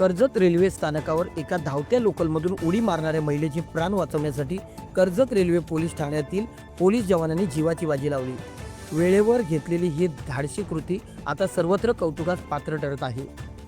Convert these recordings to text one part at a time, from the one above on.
Karjat railway स्थानकावर एका धावत्या लोकलमधून उडी मारणाऱ्या महिलेची प्राण वाचवण्यासाठी कर्जत रेल्वे पोलीस ठाण्यातील पोलीस जवानांनी जीवाची बाजी लावली. वेळेवर घेतलेली ही धाडशी कृती आता सर्वत्र कौतुकास पात्र ठरत आहे.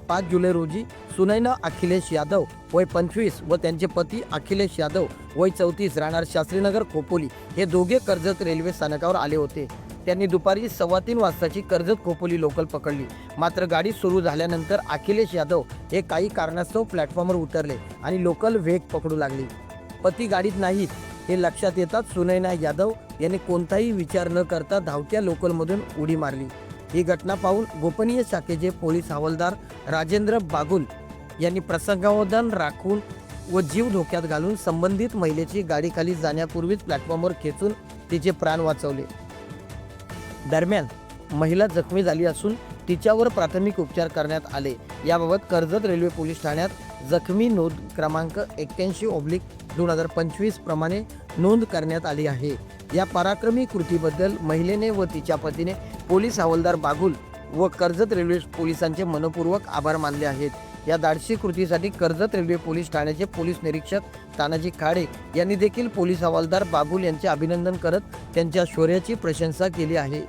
पाच जुलै रोजी सुनैना अखिलेश यादव वय पंचवीस व त्यांचे पती अखिलेश यादव वय चौतीस राहणार शास्त्रीनगर खोपोली हे दोघे कर्जत रेल्वे स्थानकावर आले होते. त्यांनी दुपारी सव्वा तीन वाजताची कर्जत खोपोली लोकल पकडली. मात्र गाडी सुरू झाल्यानंतर अखिलेश यादव हे काही कारणास्तव प्लॅटफॉर्मवर उतरले आणि लोकल वेग पकडू लागली. पती गाडीत नाहीत हे लक्षात येताच सुनैना यादव यांनी कोणताही विचार न करता धावत्या लोकलमधून उडी मारली. ही घटना पाहून गोपनीय शाखेचे पोलीस हवालदार राजेंद्र बागुल यांनी प्रसंगावधान राखून व जीव धोक्यात घालून संबंधित महिलेची गाडीखाली जाण्यापूर्वीच प्लॅटफॉर्मवर खेचून तिचे प्राण वाचवले. दरम्यान महिला जखमी झाली असून तिच्यावर प्राथमिक उपचार करण्यात आले. याबाबत कर्जत रेल्वे पोलीस ठाण्यात जखमी नोंद क्रमांक एक्क्याऐंशी ओब्लिक दोन हजार पंचवीस प्रमाणे नोंद करण्यात आली आहे. या पराक्रमी कृतीबद्दल महिलेने व तिच्या पतीने पोलीस हवालदार बागुल व कर्जत रेल्वे पोलिसांचे मनपूर्वक आभार मानले आहेत. या धाडसी कृतीसाठी कर्जत रेल्वे पोलीस ठाण्याचे पोलीस निरीक्षक तानाजी खाडे यांनी देखील पोलीस हवालदार बाबुल यांचे अभिनंदन करत त्यांच्या शौर्याची प्रशंसा केली आहे.